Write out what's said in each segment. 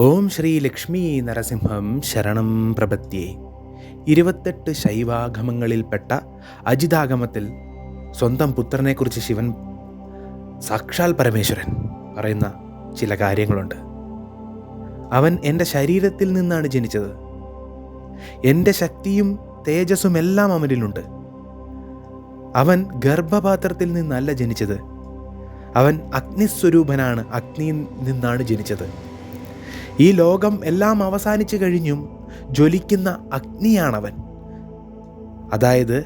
ഓം ശ്രീ ലക്ഷ്മി നരസിംഹം ശരണം പ്രപത്യേ ഇരുപത്തെട്ട് ശൈവാഗമങ്ങളിൽപ്പെട്ട അജിതാഗമത്തിൽ സ്വന്തം പുത്രനെക്കുറിച്ച് ശിവൻ സാക്ഷാൽ പരമേശ്വരൻ പറയുന്ന ചില കാര്യങ്ങളുണ്ട്. അവൻ എന്റെ ശരീരത്തിൽ നിന്നാണ് ജനിച്ചത്. എന്റെ ശക്തിയും തേജസ്സും എല്ലാം അവനിലുണ്ട്. അവൻ ഗർഭപാത്രത്തിൽ നിന്നല്ല ജനിച്ചത്. അവൻ അഗ്നിസ്വരൂപനാണ് അഗ്നിയിൽ നിന്നാണ് ജനിച്ചത്. ഈ ലോകം എല്ലാം അവസാനിച്ചു കഴിഞ്ഞും ജ്വലിക്കുന്ന അഗ്നിയാണവൻ. അതായത്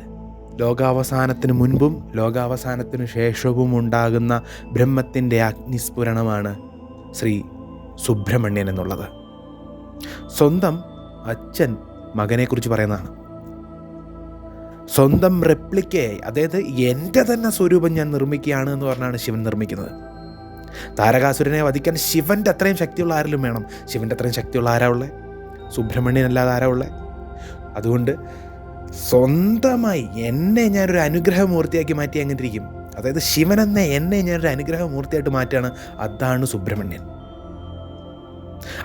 ലോകാവസാനത്തിന് മുൻപും ലോകാവസാനത്തിനു ശേഷവും ഉണ്ടാകുന്ന ബ്രഹ്മത്തിന്റെ അഗ്നിസ്ഫുരണമാണ് ശ്രീ സുബ്രഹ്മണ്യൻ എന്നുള്ളത്. സ്വന്തം അച്ഛൻ മകനെക്കുറിച്ച് പറയുന്നതാണ്. സ്വന്തം റെപ്ലിക്കയായി അതായത് എന്റെ തന്നെ സ്വരൂപം ഞാൻ നിർമ്മിക്കുകയാണ് എന്ന് പറഞ്ഞാണ് ശിവൻ നിർമ്മിക്കുന്നത്. താരകാസുരനെ വധിക്കാൻ ശിവന്റെ അത്രയും ശക്തിയുള്ള ആരെങ്കിലും വേണം? ശിവന്റെ അത്രയും ശക്തിയുള്ള ആരാ ഉള്ളത് സുബ്രഹ്മണ്യൻ അല്ലാതെ ആരാ അതുകൊണ്ട് സ്വന്തമായി എന്നെ ഞാനൊരു അനുഗ്രഹമൂർത്തിയാക്കി മാറ്റി അങ്ങനെ ഇരിക്കും അതായത് ശിവൻ എന്ന എന്നെ ഞാനൊരു അനുഗ്രഹമൂർത്തിയായിട്ട് മാറ്റുകയാണ് അതാണ് സുബ്രഹ്മണ്യൻ.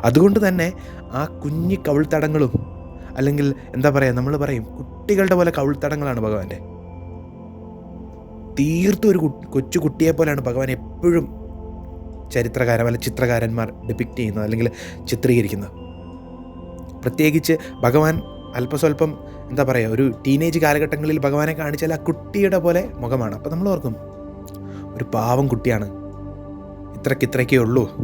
അതുകൊണ്ട് തന്നെ ആ കുഞ്ഞി കവിൾത്തടങ്ങളും അല്ലെങ്കിൽ എന്താ പറയുക നമ്മൾ പറയും കുട്ടികളുടെ പോലെ കവിൾത്തടങ്ങളാണ് ഭഗവാന്റെ. തീർത്തും ഒരു കൊച്ചു കുട്ടിയെ പോലെയാണ് ഭഗവാൻ എപ്പോഴും ചരിത്രകാരൻ അല്ല ചിത്രകാരന്മാർ ഡിപിക്റ്റ് ചെയ്യുന്നത് അല്ലെങ്കിൽ ചിത്രീകരിക്കുന്നത്. പ്രത്യേകിച്ച് ഭഗവാൻ അല്പസ്വല്പം എന്താ പറയുക ഒരു ടീനേജ് കാലഘട്ടങ്ങളിൽ ഭഗവാനെ കാണിച്ചാൽ ആ കുട്ടിയുടെ പോലെ മുഖമാണ്. അപ്പോൾ നമ്മൾ ഓർക്കും ഒരു പാവം കുട്ടിയാണ്. ഇത്രയ്ക്ക് ഇത്രയ്ക്കേ ഉള്ളൂ.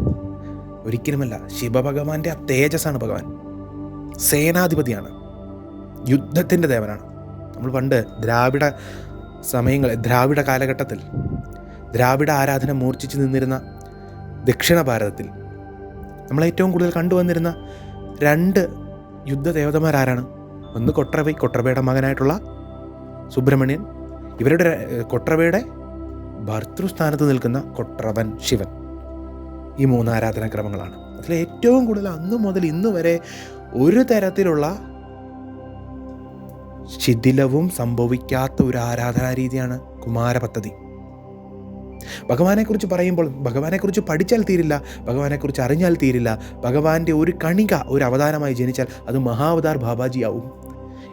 ഒരിക്കലുമല്ല ശിവഭഗവാന്റെ ആ തേജസ്സാണ് ഭഗവാൻ. സേനാധിപതിയാണ്. യുദ്ധത്തിന്റെ ദേവനാണ്. നമ്മൾ പണ്ട് ദ്രാവിഡ സമയങ്ങൾ ദ്രാവിഡ കാലഘട്ടത്തിൽ ദ്രാവിഡ ആരാധന മൂർച്ഛിച്ച് നിന്നിരുന്ന ദക്ഷിണ ഭാരതത്തിൽ നമ്മൾ ഏറ്റവും കൂടുതൽ കണ്ടുവന്നിരുന്ന രണ്ട് യുദ്ധദേവതമാരാരാണ്? ഒന്ന് കൊട്രവൈ കൊട്രവയുടെ മകനായിട്ടുള്ള സുബ്രഹ്മണ്യൻ. ഇവരുടെ കൊട്രവയുടെ ഭർത്തൃസ്ഥാനത്ത് നിൽക്കുന്ന കൊട്രവൻ ശിവൻ. ഈ മൂന്ന് ആരാധനാക്രമങ്ങളാണ്. അതിൽ ഏറ്റവും കൂടുതൽ അന്ന് മുതൽ ഇന്ന് വരെ ഒരു തരത്തിലുള്ള ശിഥിലവും സംഭവിക്കാത്ത ഒരു ആരാധനാ രീതിയാണ് ഭഗവാനെക്കുറിച്ച് പറയുമ്പോൾ ഭഗവാനെക്കുറിച്ച് പഠിച്ചാൽ തീരില്ല ഭഗവാനെക്കുറിച്ച് അറിഞ്ഞാൽ തീരില്ല. ഭഗവാന്റെ ഒരു കണിക ഒരു അവതാരമായി ജനിച്ചാൽ അത് മഹാവതാർ ബാബാജിയാവും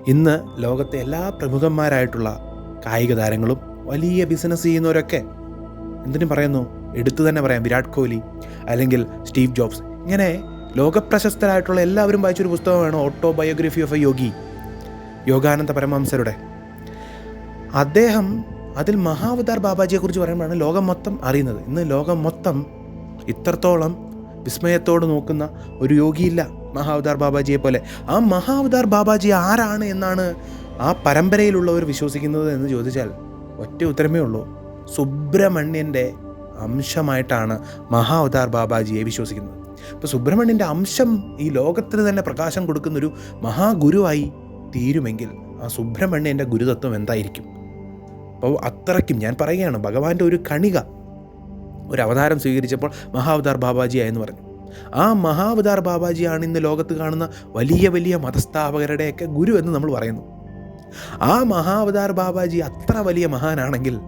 ഇന്ന് ലോകത്തെ എല്ലാ പ്രമുഖന്മാരായിട്ടുള്ള കായിക താരങ്ങളും വലിയ ബിസിനസ് ചെയ്യുന്നവരൊക്കെ എന്തിനും പറയുന്നു? എടുത്തു തന്നെ പറയാം വിരാട് കോഹ്ലി അല്ലെങ്കിൽ സ്റ്റീവ് ജോബ്സ്. ഇങ്ങനെ ലോകപ്രശസ്തരായിട്ടുള്ള എല്ലാവരും വായിച്ചൊരു പുസ്തകമാണ് autobiography of a yogi Yogananda പരമഹംസരുടെ. അദ്ദേഹം അതിൽ മഹാവതാർ ബാബാജിയെക്കുറിച്ച് പറയുമ്പോഴാണ് ലോകം മൊത്തം അറിയുന്നത്. ഇന്ന് ലോകം മൊത്തം ഇത്രത്തോളം വിസ്മയത്തോട് നോക്കുന്ന ഒരു യോഗിയില്ല മഹാവതാർ ബാബാജിയെ പോലെ. ആ മഹാവതാർ ബാബാജി ആരാണ് എന്നാണ് ആ പരമ്പരയിലുള്ളവർ വിശ്വസിക്കുന്നത് എന്ന് ചോദിച്ചാൽ ഒറ്റ ഉത്തരമേ ഉള്ളൂ. സുബ്രഹ്മണ്യന്റെ അംശമായിട്ടാണ് മഹാവതാർ ബാബാജിയെ വിശ്വസിക്കുന്നത്. ഇപ്പോൾ സുബ്രഹ്മണ്യന്റെ അംശം ഈ ലോകത്തിന് തന്നെ പ്രകാശം കൊടുക്കുന്നൊരു മഹാഗുരുവായി തീരുമെങ്കിൽ ആ സുബ്രഹ്മണ്യന്റെ ഗുരുതത്വം എന്തായിരിക്കും? അപ്പോൾ അത്രയ്ക്കും ഞാൻ പറയുകയാണ് ഭഗവാന്റെ ഒരു കണിക ഒരു അവതാരം സ്വീകരിച്ചപ്പോൾ മഹാവതാർ ബാബാജിയായെന്ന് പറഞ്ഞു. ആ മഹാവതാർ ബാബാജിയാണ് ഇന്ന് ലോകത്ത് കാണുന്ന വലിയ വലിയ മതസ്ഥാപകരുടെയൊക്കെ ഗുരു എന്ന് നമ്മൾ പറയുന്നു. ആ മഹാവതാർ ബാബാജി അത്ര വലിയ മഹാനാണെങ്കിൽ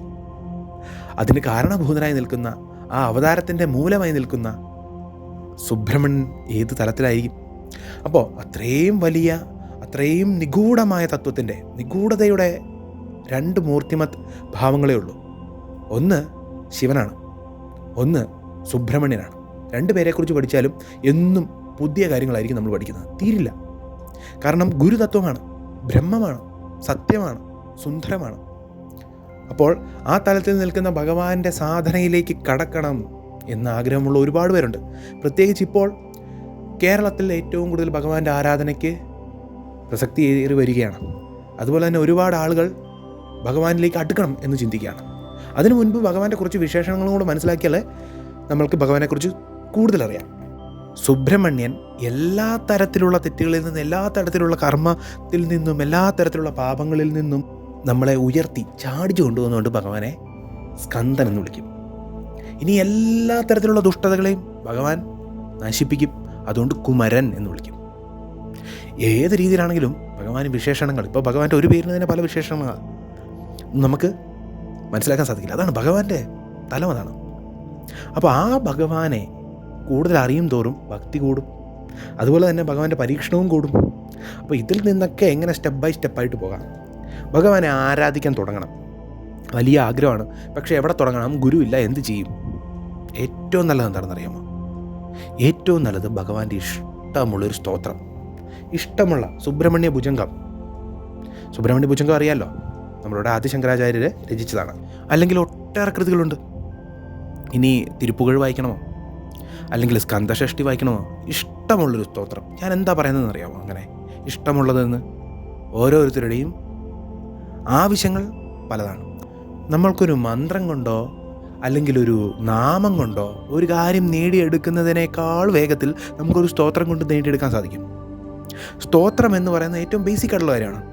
അതിന് കാരണഭൂതനായി നിൽക്കുന്ന ആ അവതാരത്തിന്റെ മൂലമായി നിൽക്കുന്ന സുബ്രഹ്മണ്യൻ ഏത് തലത്തിലായിരിക്കും? അപ്പോൾ അത്രയും വലിയ അത്രയും നിഗൂഢമായ തത്വത്തിന്റെ നിഗൂഢതയുടെ രണ്ട് മൂർത്തിമത് ഭാവങ്ങളേ ഉള്ളൂ. ഒന്ന് ശിവനാണ്. ഒന്ന് സുബ്രഹ്മണ്യനാണ്. രണ്ട് പേരെക്കുറിച്ച് പഠിച്ചാലും എന്നും പുതിയ കാര്യങ്ങളായിരിക്കും നമ്മൾ പഠിക്കുന്നത്. തീരില്ല. കാരണം ഗുരുതത്വമാണ് ബ്രഹ്മമാണ്. സത്യമാണ്. സുന്ദരമാണ്. അപ്പോൾ ആ തലത്തിൽ നിൽക്കുന്ന ഭഗവാന്റെ സാധനയിലേക്ക് കടക്കണം എന്ന ആഗ്രഹമുള്ള ഒരുപാട് പേരുണ്ട്. പ്രത്യേകിച്ച് ഇപ്പോൾ കേരളത്തിൽ ഏറ്റവും കൂടുതൽ ഭഗവാന്റെ ആരാധനയ്ക്ക് പ്രസക്തി ഏറി വരികയാണ്. അതുപോലെ തന്നെ ഒരുപാട് ആളുകൾ ഭഗവാനിലേക്ക് അടുക്കണം എന്ന് ചിന്തിക്കുകയാണ്. അതിനു മുൻപ് ഭഗവാന്റെ കുറച്ച് വിശേഷങ്ങളും കൂടെ മനസ്സിലാക്കിയാൽ നമ്മൾക്ക് ഭഗവാനെക്കുറിച്ച് കൂടുതലറിയാം സുബ്രഹ്മണ്യൻ എല്ലാ തരത്തിലുള്ള തെറ്റുകളിൽ നിന്നും എല്ലാ തരത്തിലുള്ള കർമ്മത്തിൽ നിന്നും എല്ലാ തരത്തിലുള്ള പാപങ്ങളിൽ നിന്നും നമ്മളെ ഉയർത്തി ചാടിച്ചു കൊണ്ടുവന്നുകൊണ്ട് ഭഗവാനെ സ്കന്ദൻ എന്ന് വിളിക്കും. ഇനി എല്ലാ തരത്തിലുള്ള ദുഷ്ടതകളെയും ഭഗവാൻ നശിപ്പിക്കും. അതുകൊണ്ട് കുമരൻ എന്ന് വിളിക്കും. ഏത് രീതിയിലാണെങ്കിലും ഭഗവാൻ വിശേഷണങ്ങൾ ഇപ്പോൾ ഭഗവാന്റെ ഒരു പേരിന് തന്നെ പല വിശേഷണങ്ങളാണ് നമുക്ക് മനസ്സിലാക്കാൻ സാധിക്കില്ല. അതാണ് ഭഗവാന്റെ തലം അതാണ്. അപ്പോൾ ആ ഭഗവാനെ കൂടുതൽ അറിയും തോറും ഭക്തി കൂടും. അതുപോലെ തന്നെ ഭഗവാന്റെ പരീക്ഷണവും കൂടും. അപ്പോൾ ഇതിൽ നിന്നൊക്കെ എങ്ങനെ സ്റ്റെപ്പ് ബൈ സ്റ്റെപ്പായിട്ട് പോകാം? ഭഗവാനെ ആരാധിക്കാൻ തുടങ്ങണം. വലിയ ആഗ്രഹമാണ്. പക്ഷേ എവിടെ തുടങ്ങണം? ഗുരുവില്ല എന്ത് ചെയ്യും? ഏറ്റവും നല്ലത് എന്താണെന്ന് അറിയാമോ ഏറ്റവും നല്ലത് ഭഗവാന്റെ ഇഷ്ടമുള്ളൊരു സ്തോത്രം. ഇഷ്ടമുള്ള സുബ്രഹ്മണ്യ ഭുജംഗം. സുബ്രഹ്മണ്യ ഭുജംഗം അറിയാമല്ലോ നമ്മളുടെ ആദിശങ്കരാചാര്യർ രചിച്ചതാണ്. അല്ലെങ്കിൽ ഒട്ടേറെ കൃതികളുണ്ട്. ഇനി തിരുപ്പുകൾ വായിക്കണമോ? അല്ലെങ്കിൽ സ്കന്ധഷഷ്ടി വായിക്കണമോ? ഇഷ്ടമുള്ളൊരു സ്തോത്രം. ഞാൻ എന്താ പറയുന്നതെന്ന് അറിയാമോ അങ്ങനെ? ഇഷ്ടമുള്ളതെന്ന് ഓരോരുത്തരുടെയും ആവശ്യങ്ങൾ പലതാണ്. നമ്മൾക്കൊരു മന്ത്രം കൊണ്ടോ അല്ലെങ്കിൽ ഒരു നാമം കൊണ്ടോ ഒരു കാര്യം നേടിയെടുക്കുന്നതിനേക്കാൾ വേഗത്തിൽ നമുക്കൊരു സ്തോത്രം കൊണ്ട് നേടിയെടുക്കാൻ സാധിക്കും. സ്തോത്രം എന്ന് പറയുന്നത് ഏറ്റവും ബേസിക് ആയിട്ടുള്ള കാര്യമാണ്.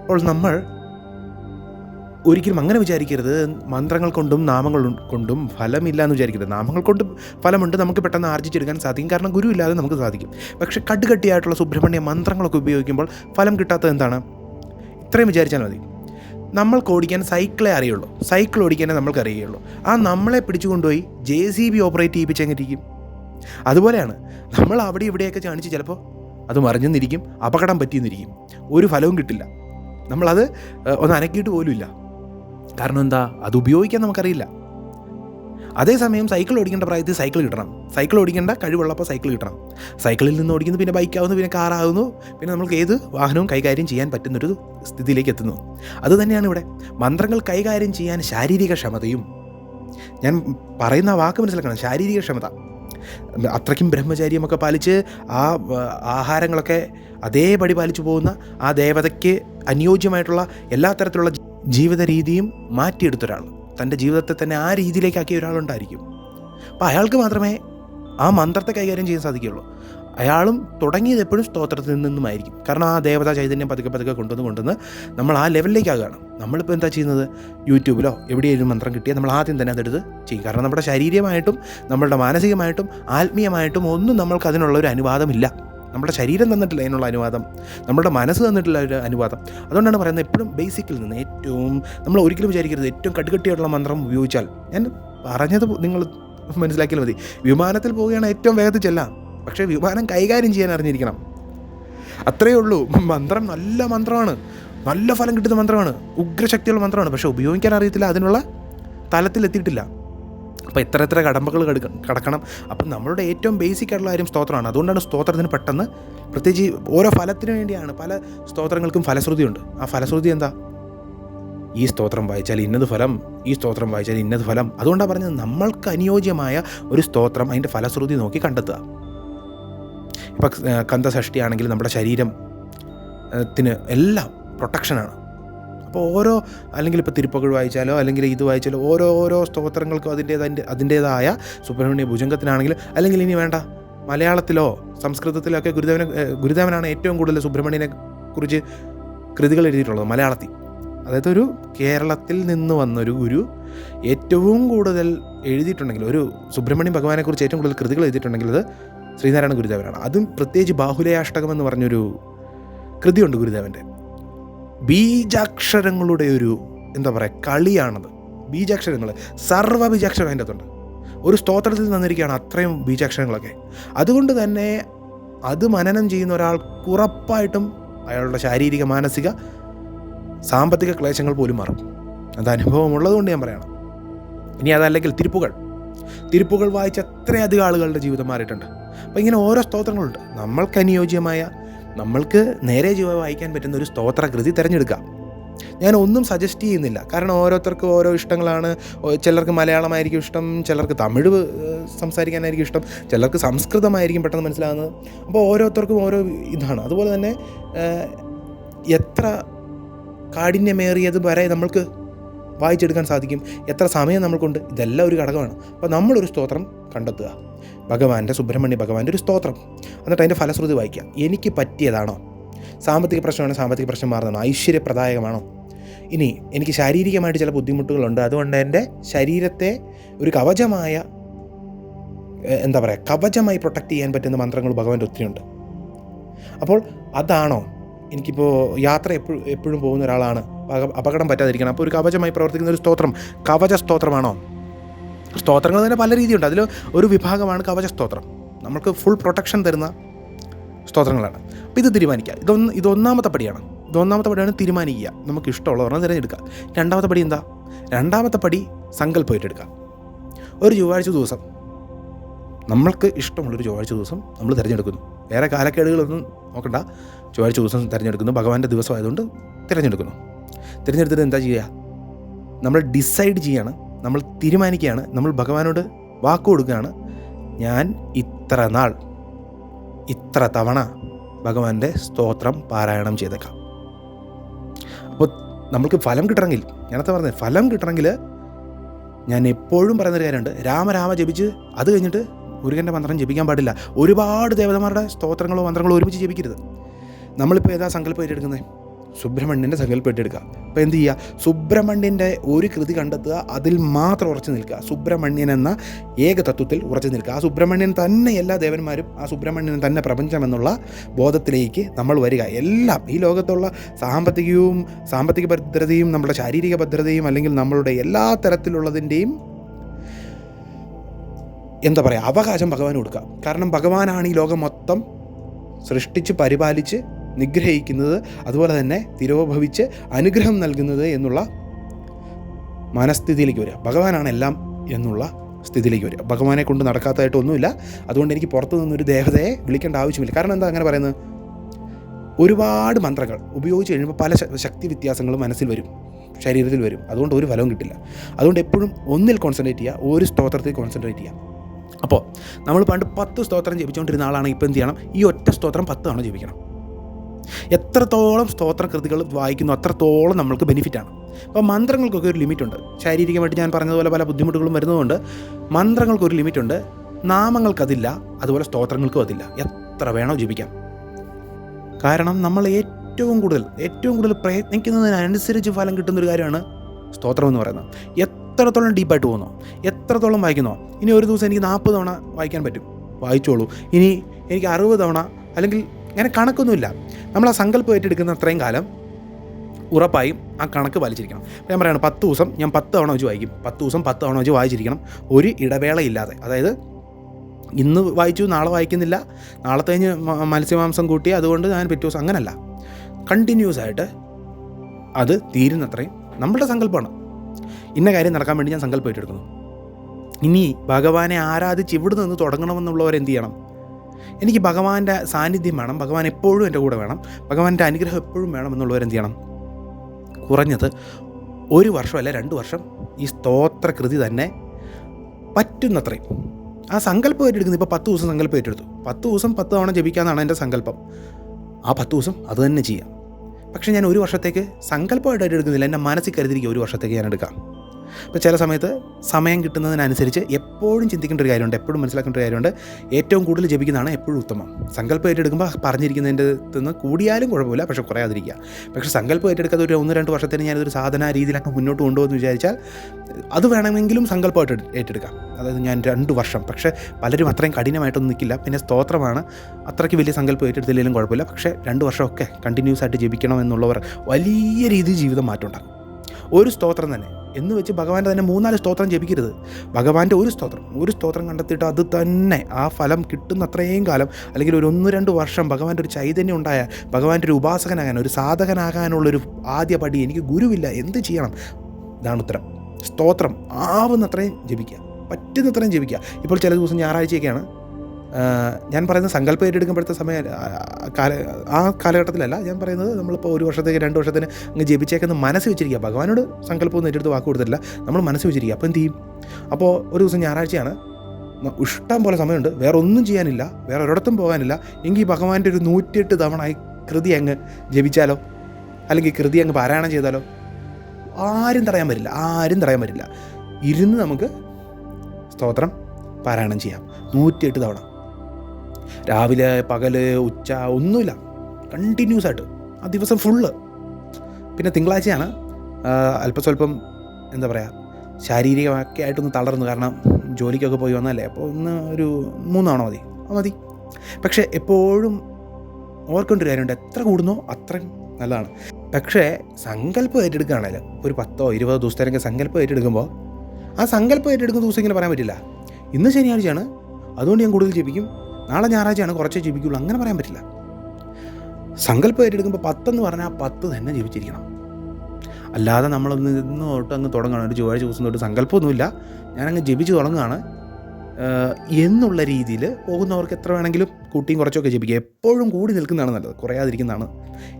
അപ്പോൾ നമ്മൾ ഒരിക്കലും അങ്ങനെ വിചാരിക്കരുത്. മന്ത്രങ്ങൾ കൊണ്ടും നാമങ്ങൾ കൊണ്ടും ഫലമില്ല എന്ന് വിചാരിക്കരുത്. നാമങ്ങൾ കൊണ്ടും ഫലമുണ്ട്. നമുക്ക് പെട്ടെന്ന് ആർജിച്ചെടുക്കാൻ സാധിക്കും. കാരണം ഗുരു ഇല്ലാതെ നമുക്ക് സാധിക്കും. പക്ഷേ കടുകട്ടിയായിട്ടുള്ള സുബ്രഹ്മണ്യ മന്ത്രങ്ങളൊക്കെ ഉപയോഗിക്കുമ്പോൾ ഫലം കിട്ടാത്തത് എന്താണ്? ഇത്രയും വിചാരിച്ചാൽ മതി. നമ്മൾക്ക് ഓടിക്കാൻ സൈക്കിളേ അറിയുള്ളൂ. സൈക്കിൾ ഓടിക്കാനേ നമ്മൾക്ക് അറിയുള്ളൂ. ആ നമ്മളെ പിടിച്ചു കൊണ്ടുപോയി ജെ സി ബി ഓപ്പറേറ്റ് ചെയ്യിപ്പിച്ചെങ്ങിരിക്കും അതുപോലെയാണ്. നമ്മൾ അവിടെ ഇവിടെയൊക്കെ കാണിച്ച് ചിലപ്പോൾ അത് മറിഞ്ഞെന്നിരിക്കും അപകടം പറ്റിയെന്നിരിക്കും. ഒരു ഫലവും കിട്ടില്ല. നമ്മളത് ഒന്ന് അനക്കിയിട്ട് പോലും ഇല്ല കാരണം എന്താ? അത് ഉപയോഗിക്കാൻ നമുക്കറിയില്ല. അതേസമയം സൈക്കിൾ ഓടിക്കേണ്ട പ്രായത്തിൽ സൈക്കിൾ കിട്ടണം സൈക്കിൾ ഓടിക്കേണ്ട കഴിവുള്ളപ്പോൾ സൈക്കിൾ കിട്ടണം സൈക്കിളിൽ നിന്ന് ഓടിക്കുന്നു പിന്നെ ബൈക്കാവുന്നു പിന്നെ കാറാവുന്നു പിന്നെ നമുക്ക് ഏത് വാഹനവും കൈകാര്യം ചെയ്യാൻ പറ്റുന്നൊരു സ്ഥിതിയിലേക്ക് എത്തുന്നു. അതുതന്നെയാണ് ഇവിടെ. മന്ത്രങ്ങൾ കൈകാര്യം ചെയ്യാൻ ശാരീരിക ക്ഷമതയും. ഞാൻ പറയുന്ന വാക്ക് മനസ്സിലാക്കണം. ശാരീരിക ക്ഷമത. അത്രയ്ക്കും ബ്രഹ്മചാര്യമൊക്കെ പാലിച്ച് ആ ആഹാരങ്ങളൊക്കെ അതേപടി പാലിച്ചു പോകുന്ന ആ ദേവതയ്ക്ക് അനുയോജ്യമായിട്ടുള്ള എല്ലാ തരത്തിലുള്ള ജീവിത രീതിയും മാറ്റിയെടുത്ത ഒരാൾ. തന്റെ ജീവിതത്തെ തന്നെ ആ രീതിയിലേക്കാക്കിയ ഒരാളുണ്ടായിരിക്കും. അപ്പം അയാൾക്ക് മാത്രമേ ആ മന്ത്രത്തെ കൈകാര്യം ചെയ്യാൻ സാധിക്കുകയുള്ളൂ. അയാളും തുടങ്ങിയത് എപ്പോഴും സ്തോത്രത്തിൽ നിന്നുമായിരിക്കും. കാരണം ആ ദേവതാ ചൈതന്യം പതുക്കെ പതുക്കെ കൊണ്ടുവന്ന് കൊണ്ടുവന്ന് നമ്മൾ ആ ലെവലിലേക്കാകുകയാണ് നമ്മളിപ്പോൾ എന്താ ചെയ്യുന്നത്? യൂട്യൂബിലോ എവിടെയെങ്കിലും മന്ത്രം കിട്ടിയാൽ നമ്മൾ ആദ്യം തന്നെ അതെടുത്ത് ചെയ്യും. കാരണം നമ്മുടെ ശാരീരികമായിട്ടും നമ്മളുടെ മാനസികമായിട്ടും ആത്മീയമായിട്ടും ഒന്നും നമ്മൾക്ക് അതിനുള്ള ഒരു അനുവാദമില്ല. നമ്മുടെ ശരീരം തന്നിട്ടില്ല അതിനുള്ള അനുവാദം നമ്മുടെ മനസ്സ് തന്നിട്ടില്ല ഒരു അനുവാദം. അതുകൊണ്ടാണ് പറയുന്നത് എപ്പോഴും ബേസിക്കിൽ നിന്ന് ഏറ്റവും നമ്മൾ ഒരിക്കലും വിചാരിക്കരുത് ഏറ്റവും കടുകട്ടിയായിട്ടുള്ള മന്ത്രം ഉപയോഗിച്ചാൽ. ഞാൻ പറഞ്ഞത് നിങ്ങൾ മനസ്സിലാക്കിയാൽ മതി. വിമാനത്തിൽ പോവുകയാണ് ഏറ്റവും വേഗത്തിൽ ചെല്ലാം. പക്ഷേ വിമാനം കൈകാര്യം ചെയ്യാൻ അറിഞ്ഞിരിക്കണം. അത്രയേ ഉള്ളൂ. മന്ത്രം നല്ല മന്ത്രമാണ്. നല്ല ഫലം കിട്ടുന്ന മന്ത്രമാണ്. ഉഗ്രശക്തിയുള്ള മന്ത്രമാണ്. പക്ഷേ ഉപയോഗിക്കാൻ അറിയത്തില്ല. അതിനുള്ള തലത്തിലെത്തിയിട്ടില്ല അപ്പോൾ എത്ര എത്ര കടമ്പകൾ കടുക്ക കടക്കണം. അപ്പം നമ്മളുടെ ഏറ്റവും ബേസിക് ആയിട്ടുള്ള കാര്യം സ്തോത്രമാണ്. അതുകൊണ്ടാണ് സ്തോത്രത്തിന് പെട്ടെന്ന് പ്രത്യേകിച്ച് ഓരോ ഫലത്തിന് വേണ്ടിയാണ്. പല സ്തോത്രങ്ങൾക്കും ഫലശ്രുതിയുണ്ട്. ആ ഫലശ്രുതി എന്താ? ഈ സ്തോത്രം വായിച്ചാൽ ഇന്നത് ഫലം ഈ സ്തോത്രം വായിച്ചാൽ ഇന്നത് ഫലം. അതുകൊണ്ടാണ് പറഞ്ഞത് നമ്മൾക്ക് അനുയോജ്യമായ ഒരു സ്തോത്രം അതിന്റെ ഫലശ്രുതി നോക്കി കണ്ടെത്തുക. ഇപ്പം കന്ത ആണെങ്കിൽ നമ്മുടെ ശരീരം ത്തിന് എല്ലാം പ്രൊട്ടക്ഷനാണ് അപ്പോൾ ഓരോ അല്ലെങ്കിൽ ഇപ്പോൾ തിരുപ്പകൾ വായിച്ചാലോ അല്ലെങ്കിൽ ഇത് വായിച്ചാലോ ഓരോ ഓരോ സ്തോത്രങ്ങൾക്കും അതിന്റേത് അതിന്റേതായ സുബ്രഹ്മണ്യ ഭുജംഗത്തിനാണെങ്കിൽ അല്ലെങ്കിൽ ഇനി വേണ്ട മലയാളത്തിലോ സംസ്കൃതത്തിലോ ഒക്കെ ഗുരുദേവനെ ഗുരുദേവനാണ് ഏറ്റവും കൂടുതൽ സുബ്രഹ്മണ്യനെ കുറിച്ച് കൃതികൾ എഴുതിയിട്ടുള്ളത് മലയാളത്തിൽ. അതായത് ഒരു കേരളത്തിൽ നിന്ന് വന്നൊരു ഗുരു ഏറ്റവും കൂടുതൽ എഴുതിയിട്ടുണ്ടെങ്കിൽ ഒരു സുബ്രഹ്മണ്യ ഭഗവാനെക്കുറിച്ച് ഏറ്റവും കൂടുതൽ കൃതികൾ എഴുതിയിട്ടുണ്ടെങ്കിൽ അത് ശ്രീനാരായണ ഗുരുദേവനാണ്. അതും പ്രത്യേകിച്ച് ബാഹുലയാഷ്ടകം എന്ന് പറഞ്ഞൊരു കൃതിയുണ്ട് ഗുരുദേവന്റെ. ബീജാക്ഷരങ്ങളുടെ ഒരു എന്താ പറയുക കളിയാണത്. ബീജാക്ഷരങ്ങൾ സർവ ബീജാക്ഷരം അതിന്റെ അകത്തുണ്ട്. ഒരു സ്തോത്രത്തിൽ നിന്നിരിക്കുകയാണ് അത്രയും ബീജാക്ഷരങ്ങളൊക്കെ. അതുകൊണ്ട് തന്നെ അത് മനനം ചെയ്യുന്ന ഒരാൾക്ക് ഉറപ്പായിട്ടും അയാളുടെ ശാരീരിക മാനസിക സാമ്പത്തിക ക്ലേശങ്ങൾ പോലും മാറും അത് അനുഭവം ഉള്ളതുകൊണ്ട് ഞാൻ പറയണം. ഇനി അതല്ലെങ്കിൽ തിരുപ്പുകൾ. തിരുപ്പുകൾ വായിച്ച അത്രയധികം ആളുകളുടെ ജീവിതം മാറിയിട്ടുണ്ട്. അപ്പോൾ ഇങ്ങനെ ഓരോ സ്തോത്രങ്ങളുണ്ട്. നമ്മൾക്ക് അനുയോജ്യമായ നമ്മൾക്ക് നേരെ ജീവ വായിക്കാൻ പറ്റുന്ന ഒരു സ്തോത്രകൃതി തിരഞ്ഞെടുക്കാം. ഞാൻ ഒന്നും സജസ്റ്റ് ചെയ്യുന്നില്ല. കാരണം ഓരോരുത്തർക്കും ഓരോ ഇഷ്ടങ്ങളാണ്. ചിലർക്ക് മലയാളമായിരിക്കും ഇഷ്ടം ചിലർക്ക് തമിഴ് സംസാരിക്കാനായിരിക്കും ഇഷ്ടം ചിലർക്ക് സംസ്കൃതമായിരിക്കും പെട്ടെന്ന് മനസ്സിലാകുന്നത്. അപ്പോൾ ഓരോരുത്തർക്കും ഓരോ ഇതാണ്. അതുപോലെ തന്നെ എത്ര കാഠിന്യമേറിയത് വരെ നമ്മൾക്ക് വായിച്ചെടുക്കാൻ സാധിക്കും. എത്ര സമയം നമ്മൾക്കുണ്ട്? ഇതെല്ലാം ഒരു ഘടകമാണ്. അപ്പോൾ നമ്മളൊരു സ്തോത്രം കണ്ടെത്തുക. ഭഗവാന്റെ സുബ്രഹ്മണ്യ ഭഗവാന്റെ ഒരു സ്തോത്രം. എന്നിട്ട് അതിന്റെ ഫലശ്രുതി വായിക്കുക. എനിക്ക് പറ്റിയതാണോ? സാമ്പത്തിക പ്രശ്നമാണോ? സാമ്പത്തിക പ്രശ്നം മാറുന്നതാണോ? ഐശ്വര്യപ്രദായകമാണോ? ഇനി എനിക്ക് ശാരീരികമായിട്ട് ചില ബുദ്ധിമുട്ടുകളുണ്ട്. അതുകൊണ്ട് എന്റെ ശരീരത്തെ ഒരു കവചമായ എന്താ പറയുക കവചമായി പ്രൊട്ടക്റ്റ് ചെയ്യാൻ പറ്റുന്ന മന്ത്രങ്ങൾ ഭഗവാന്റെ ഒത്തിരിയുണ്ട് അപ്പോൾ അതാണോ? എനിക്കിപ്പോൾ യാത്ര എപ്പോഴും എപ്പോഴും പോകുന്ന ഒരാളാണ്. അപകടം പറ്റാതിരിക്കണം. അപ്പോൾ ഒരു കവചമായി പ്രവർത്തിക്കുന്ന ഒരു സ്തോത്രം കവച സ്തോത്രമാണോ? സ്തോത്രങ്ങൾ തന്നെ പല രീതിയുണ്ട്. അതിൽ ഒരു വിഭാഗമാണ് കവച സ്തോത്രം. നമുക്ക് ഫുൾ പ്രൊട്ടക്ഷൻ തരുന്ന സ്തോത്രങ്ങളാണ്. അപ്പോൾ ഇത് തീരുമാനിക്കുക. ഇതൊന്ന് ഇതൊന്നാമത്തെ പടിയാണ്. ഇതൊന്നാമത്തെ പടിയാണ് തീരുമാനിക്കുക. നമുക്ക് ഇഷ്ടമുള്ള ഒരെണ്ണം തിരഞ്ഞെടുക്കുക. രണ്ടാമത്തെ പടി എന്താ? രണ്ടാമത്തെ പടി സങ്കല്പം ഏറ്റെടുക്കുക. ഒരു ചൊവ്വാഴ്ച ദിവസം. നമ്മൾക്ക് ഇഷ്ടമുള്ളൊരു ചൊവ്വാഴ്ച ദിവസം നമ്മൾ തിരഞ്ഞെടുക്കുന്നു. വേറെ കാലക്കേടുകളൊന്നും നോക്കണ്ട. ചൊവ്വാഴ്ച ദിവസം തിരഞ്ഞെടുക്കുന്നു. ഭഗവാന്റെ ദിവസമായതുകൊണ്ട് തിരഞ്ഞെടുക്കുന്നു. തിരഞ്ഞെടുത്തിട്ട് എന്താ ചെയ്യുക? നമ്മൾ ഡിസൈഡ് ചെയ്യാണ് നമ്മൾ തീരുമാനിക്കുകയാണ് നമ്മൾ ഭഗവാനോട് വാക്ക് കൊടുക്കുകയാണ്. ഞാൻ ഇത്ര നാൾ ഇത്ര തവണ ഭഗവാന്റെ സ്തോത്രം പാരായണം ചെയ്തേക്കാം. അപ്പോൾ നമ്മൾക്ക് ഫലം കിട്ടണമെങ്കിൽ ഞാനത്തെ പറഞ്ഞത് ഫലം കിട്ടണമെങ്കിൽ ഞാൻ എപ്പോഴും പറയുന്നൊരു കാര്യമുണ്ട്. രാമരാമ ജപിച്ച് അത് കഴിഞ്ഞിട്ട് മുരുകന്റെ മന്ത്രം ജപിക്കാൻ പാടില്ല. ഒരുപാട് ദേവതമാരുടെ സ്തോത്രങ്ങളോ മന്ത്രങ്ങളോ ഒരുമിച്ച് ജപിക്കരുത്. നമ്മളിപ്പോൾ ഏതാ സങ്കല്പം ഏറ്റെടുക്കുന്നത് സുബ്രഹ്മണ്യന്റെ സങ്കല്പെട്ടെടുക്കുക അപ്പോൾ എന്ത് ചെയ്യുക? സുബ്രഹ്മണ്യന്റെ ഒരു കൃതി കണ്ടെത്തുക അതിൽ മാത്രം ഉറച്ചു നിൽക്കുക. സുബ്രഹ്മണ്യൻ എന്ന ഏക തത്വത്തിൽ ഉറച്ചു നിൽക്കുക. ആ സുബ്രഹ്മണ്യൻ തന്നെ എല്ലാ ദേവന്മാരും ആ സുബ്രഹ്മണ്യൻ തന്നെ പ്രപഞ്ചം എന്നുള്ള ബോധത്തിലേക്ക് നമ്മൾ വരിക. എല്ലാം ഈ ലോകത്തുള്ള സാമ്പത്തികവും സാമ്പത്തിക ഭദ്രതയും നമ്മുടെ ശാരീരിക ഭദ്രതയും അല്ലെങ്കിൽ നമ്മളുടെ എല്ലാ തരത്തിലുള്ളതിന്റെയും എന്താ പറയുക അവകാശം ഭഗവാൻ കൊടുക്കുക. കാരണം ഭഗവാനാണ് ഈ ലോകം മൊത്തം സൃഷ്ടിച്ച് പരിപാലിച്ച് നിഗ്രഹിക്കുന്നത് അതുപോലെ തന്നെ തിരോഭവിച്ച് അനുഗ്രഹം നൽകുന്നത് എന്നുള്ള മനസ്ഥിതിയിലേക്ക് വരിക. ഭഗവാനാണ് എല്ലാം എന്നുള്ള സ്ഥിതിയിലേക്ക് വരിക. ഭഗവാനെ കൊണ്ട് നടക്കാത്തതായിട്ടൊന്നുമില്ല. അതുകൊണ്ട് എനിക്ക് പുറത്തു നിന്നൊരു ദേവതയെ വിളിക്കേണ്ട ആവശ്യമില്ല. കാരണം എന്താ അങ്ങനെ പറയുന്നത്? ഒരുപാട് മന്ത്രങ്ങൾ ഉപയോഗിച്ച് കഴിയുമ്പോൾ പല ശക്തി വ്യത്യാസങ്ങളും മനസ്സിൽ വരും. ശരീരത്തിൽ വരും. അതുകൊണ്ട് ഒരു ഫലവും കിട്ടില്ല. അതുകൊണ്ട് എപ്പോഴും ഒന്നിൽ കോൺസെൻട്രേറ്റ് ചെയ്യുക ഒരു സ്തോത്രത്തിൽ കോൺസെൻട്രേറ്റ് ചെയ്യുക. അപ്പോൾ നമ്മൾ പണ്ട് പത്ത് സ്തോത്രം ജപിച്ചുകൊണ്ടിരുന്ന ആളാണ് ഇപ്പോൾ എന്ത് ചെയ്യണം? ഈ ഒറ്റ സ്തോത്രം പത്ത് തവണ ജപിക്കണം. എത്രത്തോളം സ്തോത്രകൃതികൾ വായിക്കുന്നു അത്രത്തോളം നമ്മൾക്ക് ബെനിഫിറ്റാണ് അപ്പോൾ മന്ത്രങ്ങൾക്കൊക്കെ ഒരു ലിമിറ്റുണ്ട് ശാരീരികമായിട്ട് ഞാൻ പറഞ്ഞതുപോലെ പല ബുദ്ധിമുട്ടുകളും വരുന്നതുകൊണ്ട് മന്ത്രങ്ങൾക്കൊരു ലിമിറ്റുണ്ട് നാമങ്ങൾക്കതില്ല അതുപോലെ സ്തോത്രങ്ങൾക്കും അതില്ല. എത്ര വേണോ ജപിക്കാം. കാരണം നമ്മൾ ഏറ്റവും കൂടുതൽ ഏറ്റവും കൂടുതൽ പ്രയത്നിക്കുന്നതിനനുസരിച്ച് ഫലം കിട്ടുന്ന ഒരു കാര്യമാണ് സ്തോത്രം എന്ന് പറയുന്നത്. എത്രത്തോളം ഡീപ്പായിട്ട് പോകുന്നോ എത്രത്തോളം വായിക്കുന്നു ഇനി ഒരു ദിവസം എനിക്ക് നാൽപ്പത് തവണ വായിക്കാൻ പറ്റും. വായിച്ചോളൂ. ഇനി എനിക്ക് അറുപത് തവണ അല്ലെങ്കിൽ അങ്ങനെ കണക്കൊന്നുമില്ല. നമ്മൾ ആ സങ്കല്പം ഏറ്റെടുക്കുന്ന അത്രയും കാലം ഉറപ്പായും ആ കണക്ക് പാലിച്ചിരിക്കണം. അപ്പോൾ ഞാൻ പറയുകയാണ് പത്ത് ദിവസം ഞാൻ പത്ത് തവണ വെച്ച് വായിക്കും. പത്ത് ദിവസം പത്ത് തവണ വെച്ച് വായിച്ചിരിക്കണം. ഒരു ഇടവേളയില്ലാതെ. അതായത് ഇന്ന് വായിച്ചു നാളെ വായിക്കുന്നില്ല. നാളത്തെ കഴിഞ്ഞ് മത്സ്യമാംസം കൂട്ടി അതുകൊണ്ട് ഞാൻ പിറ്റേ ദിവസം അങ്ങനല്ല. കണ്ടിന്യൂസ് ആയിട്ട് അത് തീരുന്നത്രയും നമ്മളുടെ സങ്കല്പമാണ്. ഇന്ന കാര്യം നടക്കാൻ വേണ്ടി ഞാൻ സങ്കല്പം ഏറ്റെടുക്കുന്നു. ഇനി ഭഗവാനെ ആരാധിച്ച് ഇവിടെ നിന്ന് തുടങ്ങണമെന്നുള്ളവരെന്ത് ചെയ്യണം? എനിക്ക് ഭഗവാന്റെ സാന്നിധ്യം വേണം ഭഗവാൻ എപ്പോഴും എന്റെ കൂടെ വേണം ഭഗവാന്റെ അനുഗ്രഹം എപ്പോഴും വേണം എന്നുള്ളവർ എന്ത് ചെയ്യണം? കുറഞ്ഞത് ഒരു വർഷം അല്ല രണ്ട് വർഷം ഈ സ്തോത്രകൃതി തന്നെ പറ്റുന്നത്രയും ആ സങ്കല്പം ഏറ്റെടുക്കുന്നത് ഇപ്പോൾ പത്ത് ദിവസം സങ്കല്പം ഏറ്റെടുത്തു. പത്ത് ദിവസം പത്ത് തവണ ജപിക്കാമെന്നാണ് എന്റെ സങ്കല്പം. ആ പത്ത് ദിവസം അത് തന്നെ ചെയ്യാം. പക്ഷേ ഞാൻ ഒരു വർഷത്തേക്ക് സങ്കല്പമായിട്ട് ഏറ്റെടുക്കുന്നില്ല. എന്റെ മനസ്സിൽ കരുതിരിക്കുക ഒരു വർഷത്തേക്ക് ഞാൻ എടുക്കാം. ഇപ്പോൾ ചില സമയത്ത് സമയം കിട്ടുന്നതിനനുസരിച്ച് എപ്പോഴും ചിന്തിക്കേണ്ട ഒരു കാര്യമുണ്ട് എപ്പോഴും മനസ്സിലാക്കേണ്ട ഒരു കാര്യമുണ്ട്. ഏറ്റവും കൂടുതൽ ജപിക്കുന്നതാണ് എപ്പോഴും ഉത്തമം. സങ്കല്പം ഏറ്റെടുക്കുമ്പോൾ പറഞ്ഞിരിക്കുന്നതിന്റെ നിന്ന് കൂടിയാലും കുഴപ്പമില്ല പക്ഷേ കുറയാതിരിക്കുക. പക്ഷേ സങ്കല്പം ഏറ്റെടുക്കാതെ ഒരു ഒന്ന് രണ്ട് വർഷത്തിന് ഞാനൊരു സാധന രീതിയിലൊക്കെ മുന്നോട്ട് കൊണ്ടുപോകുമെന്ന് വിചാരിച്ചാൽ അത് വേണമെങ്കിലും സങ്കല്പമായിട്ട് ഏറ്റെടുക്കാം. അതായത് ഞാൻ രണ്ട് വർഷം പക്ഷേ പലരും അത്രയും കഠിനമായിട്ടൊന്നും നിൽക്കില്ല. പിന്നെ സ്തോത്രമാണ്. അത്രയ്ക്ക് വലിയ സങ്കല്പം ഏറ്റെടുത്തില്ലെങ്കിലും കുഴപ്പമില്ല. പക്ഷേ രണ്ട് വർഷമൊക്കെ കണ്ടിന്യൂസ് ആയിട്ട് ജപിക്കണം എന്നുള്ളവർ വലിയ രീതിയിൽ ജീവിതം മാറ്റം ഉണ്ടാകും ഒരു സ്തോത്രം തന്നെ. എന്ന് വെച്ച് ഭഗവാന്റെ തന്നെ മൂന്നാൽ സ്തോത്രം ജപിക്കരുത്. ഭഗവാന്റെ ഒരു സ്തോത്രം ഒരു സ്തോത്രം കണ്ടെത്തിയിട്ട് അത് തന്നെ ആ ഫലം കിട്ടുന്ന അത്രയും കാലം അല്ലെങ്കിൽ ഒരു ഒന്ന് രണ്ട് വർഷം ഭഗവാന്റെ ഒരു ചൈതന്യം ഉണ്ടായാൽ ഭഗവാന്റെ ഒരു ഉപാസകനാകാൻ ഒരു സാധകനാകാനുള്ളൊരു ആദ്യ പടി എനിക്ക് ഗുരുവില്ല എന്ത് ചെയ്യണം? ഇതാണ് ഉത്തരം. സ്തോത്രം ആവുന്നത്രയും ജപിക്കുക പറ്റുന്നത്രയും ജപിക്കുക. ഇപ്പോൾ ചില ദിവസം ഞായറാഴ്ചയൊക്കെയാണ്. ഞാൻ പറയുന്നത് സങ്കല്പം ഏറ്റെടുക്കുമ്പോഴത്തെ സമയം കാല ആ കാലഘട്ടത്തിലല്ല ഞാൻ പറയുന്നത് നമ്മളിപ്പോൾ ഒരു വർഷത്തേക്ക് രണ്ട് വർഷത്തിന് അങ്ങ് ജപിച്ചേക്കുന്ന മനസ്സ് വെച്ചിരിക്കുക. ഭഗവാനോട് സങ്കല്പമൊന്നും ഏറ്റെടുത്ത് വാക്ക് കൊടുത്തിട്ടില്ല. നമ്മൾ മനസ്സ് വെച്ചിരിക്കുക. അപ്പോൾ എന്ത് ചെയ്യും? അപ്പോൾ ഒരു ദിവസം ഞായറാഴ്ചയാണ്. ഇഷ്ടം പോലെ സമയമുണ്ട്. വേറെ ഒന്നും ചെയ്യാനില്ല. വേറെ ഒരിടത്തും പോകാനില്ല. എങ്കിൽ ഭഗവാന്റെ ഒരു നൂറ്റിയെട്ട് തവണ ഈ കൃതി അങ്ങ് ജപിച്ചാലോ? അല്ലെങ്കിൽ കൃതി അങ്ങ് പാരായണം ചെയ്താലോ? ആരും തടയാൻ പറ്റില്ല. ആരും തടയാൻ പറ്റില്ല. ഇരുന്ന് നമുക്ക് സ്തോത്രം പാരായണം ചെയ്യാം. നൂറ്റിയെട്ട് തവണ. രാവിലെ പകൽ ഉച്ച ഒന്നുമില്ല. കണ്ടിന്യൂസ് ആയിട്ട്. ആ ദിവസം ഫുള്ള് പിന്നെ തിങ്കളാഴ്ചയാണ് അല്പസ്വല്പം എന്താ പറയുക ശാരീരികമൊക്കെ ആയിട്ടൊന്ന് തളർന്നു. കാരണം ജോലിക്കൊക്കെ പോയി വന്നല്ലേ അപ്പോൾ ഒന്ന് ഒരു മൂന്നാണോ മതി. അത് മതി. പക്ഷേ എപ്പോഴും ഓർക്കേണ്ട ഒരു കാര്യമുണ്ട്. എത്ര കൂടുന്നോ അത്രയും നല്ലതാണ്. പക്ഷേ സങ്കല്പം ഏറ്റെടുക്കുകയാണെങ്കിൽ ഒരു പത്തോ ഇരുപതോ ദിവസത്തേക്ക് സങ്കല്പം ഏറ്റെടുക്കുമ്പോൾ ആ സങ്കല്പം ഏറ്റെടുക്കുന്ന ദിവസം ഇങ്ങനെ പറയാൻ പറ്റില്ല. ഇന്ന് ശനിയാഴ്ചയാണ്. അതുകൊണ്ട് ഞാൻ കൂടുതൽ ജപിക്കും. നാളെ ഞായറാഴ്ചയാണ് കുറച്ചേ ജീവിക്കുള്ളൂ. അങ്ങനെ പറയാൻ പറ്റില്ല. സങ്കല്പം ഏറ്റെടുക്കുമ്പോൾ പത്തെന്ന് പറഞ്ഞാൽ പത്ത് തന്നെ ജീവിച്ചിരിക്കണം. അല്ലാതെ നമ്മളൊന്ന് ഇന്ന് തൊട്ട് അങ്ങ് തുടങ്ങണം. ഒരു ചൊവ്വാഴ്ച ദിവസം തൊട്ട് സങ്കല്പമൊന്നുമില്ല. ഞാനങ്ങ് ജപിച്ച് തുടങ്ങുകയാണ്. എന്നുള്ള രീതിയിൽ പോകുന്നവർക്ക് എത്ര വേണമെങ്കിലും കൂട്ടിയും കുറച്ചൊക്കെ ജപിക്കുക എപ്പോഴും കൂടി നിൽക്കുന്നതാണ് നല്ലത്. കുറയാതിരിക്കുന്നതാണ്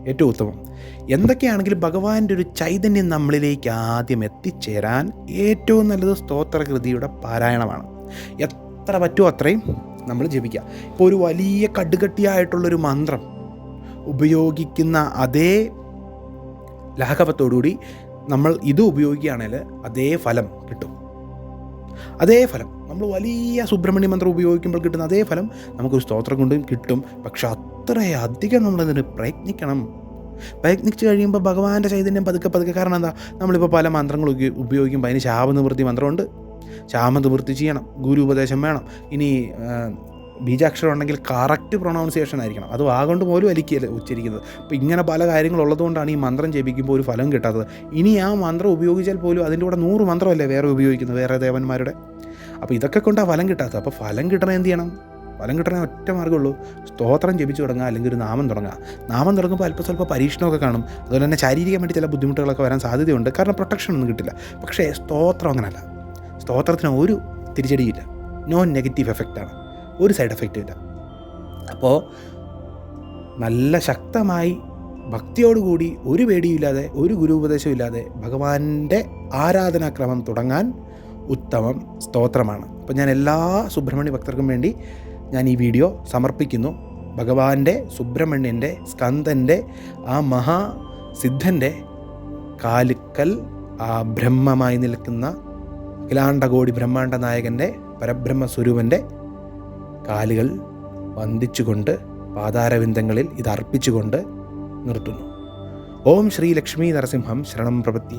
ഏറ്റവും ഉത്തമം. എന്തൊക്കെയാണെങ്കിലും ഭഗവാന്റെ ഒരു ചൈതന്യം നമ്മളിലേക്ക് ആദ്യം എത്തിച്ചേരാൻ ഏറ്റവും നല്ലത് സ്തോത്രകൃതിയുടെ പാരായണമാണ്. എത്ര പറ്റുമോ അത്രയും നമ്മൾ ജപിക്കുക. ഇപ്പോൾ ഒരു വലിയ കടുകട്ടിയായിട്ടുള്ളൊരു മന്ത്രം ഉപയോഗിക്കുന്ന അതേ ലാഘവത്തോടുകൂടി നമ്മൾ ഇത് ഉപയോഗിക്കുകയാണെങ്കിൽ അതേ ഫലം കിട്ടും. അതേ ഫലം. നമ്മൾ വലിയ സുബ്രഹ്മണ്യ മന്ത്രം ഉപയോഗിക്കുമ്പോൾ കിട്ടുന്ന അതേ ഫലം നമുക്കൊരു സ്തോത്രം കൊണ്ടും കിട്ടും. പക്ഷെ അത്രയധികം നമ്മളതിന് പ്രയത്നിക്കണം. പ്രയത്നിച്ച് കഴിയുമ്പോൾ ഭഗവാന്റെ ചൈതന്യം പതുക്കെ പതുക്കെ കാരണം എന്താ? നമ്മളിപ്പോൾ പല മന്ത്രങ്ങൾ ഉപയോ- ഉപയോഗിക്കുമ്പോൾ അതിന് ശാപനിവൃത്തി മന്ത്രമുണ്ട്. ശാമനിവൃത്തി ചെയ്യണം ഗുരു ഉപദേശം വേണം. ഇനി ബീജാക്ഷരം ഉണ്ടെങ്കിൽ കറക്റ്റ് പ്രൊണൗൺസിയേഷൻ ആയിരിക്കണം. അത് വാഗൊണ്ട് പോലും വലിക്കുകയല്ല ഉച്ചരിക്കുന്നത്. അപ്പോൾ ഇങ്ങനെ പല കാര്യങ്ങളുള്ളതുകൊണ്ടാണ് ഈ മന്ത്രം ജപിക്കുമ്പോൾ ഒരു ഫലം കിട്ടാത്തത്. ഇനി ആ മന്ത്രം ഉപയോഗിച്ചാൽ പോലും അതിന്റെ കൂടെ നൂറ് മന്ത്രമല്ലേ വേറെ ഉപയോഗിക്കുന്നത് വേറെ ദേവന്മാരുടെ? അപ്പോൾ ഇതൊക്കെ കൊണ്ടാണ് ഫലം കിട്ടാത്തത്. അപ്പോൾ ഫലം കിട്ടണേ എന്ത് ചെയ്യണം? ഫലം കിട്ടണേ ഒറ്റ മാർഗമുള്ളൂ. സ്തോത്രം ജപിച്ചു തുടങ്ങുക അല്ലെങ്കിൽ ഒരു നാമം തുടങ്ങുക. നാമം തുടങ്ങുമ്പോൾ അല്പം സ്വല്പം പരീക്ഷണമൊക്കെ കാണും. അതുപോലെ തന്നെ ശാരീരികമായിട്ട് ചില ബുദ്ധിമുട്ടുകളൊക്കെ വരാൻ സാധ്യതയുണ്ട്. കാരണം പ്രൊട്ടക്ഷൻ ഒന്നും കിട്ടില്ല. പക്ഷേ സ്തോത്രം അങ്ങനല്ല. സ്തോത്രത്തിന് ഒരു തിരിച്ചടിയില്ല നോൺ നെഗറ്റീവ് എഫക്റ്റാണ് ഒരു സൈഡ് എഫക്റ്റ് ഇല്ല. അപ്പോൾ നല്ല ശക്തമായി ഭക്തിയോടുകൂടി ഒരു പേടിയില്ലാതെ ഒരു ഗുരു ഉപദേശവും ഇല്ലാതെ ഭഗവാന്റെ ആരാധനാക്രമം തുടങ്ങാൻ ഉത്തമം സ്തോത്രമാണ്. അപ്പോൾ ഞാൻ എല്ലാ സുബ്രഹ്മണ്യ ഭക്തർക്കും വേണ്ടി ഞാൻ ഈ വീഡിയോ സമർപ്പിക്കുന്നു. ഭഗവാന്റെ സുബ്രഹ്മണ്യന്റെ സ്കന്ദന്റെ ആ മഹാസിദ്ധന്റെ കാലുക്കൽ ആ ബ്രഹ്മമായി നിൽക്കുന്ന അഖിലാണ്ടകോടി ബ്രഹ്മാണ്ട നായകന്റെ പരബ്രഹ്മ സ്വരൂപന്റെ കാലുകൾ വന്ദിച്ചുകൊണ്ട് പാതാരവിന്ദങ്ങളിൽ ഇത് അർപ്പിച്ചുകൊണ്ട് നിർത്തുന്നു. ഓം ശ്രീ ലക്ഷ്മി നരസിംഹം ശരണം പ്രപത്തി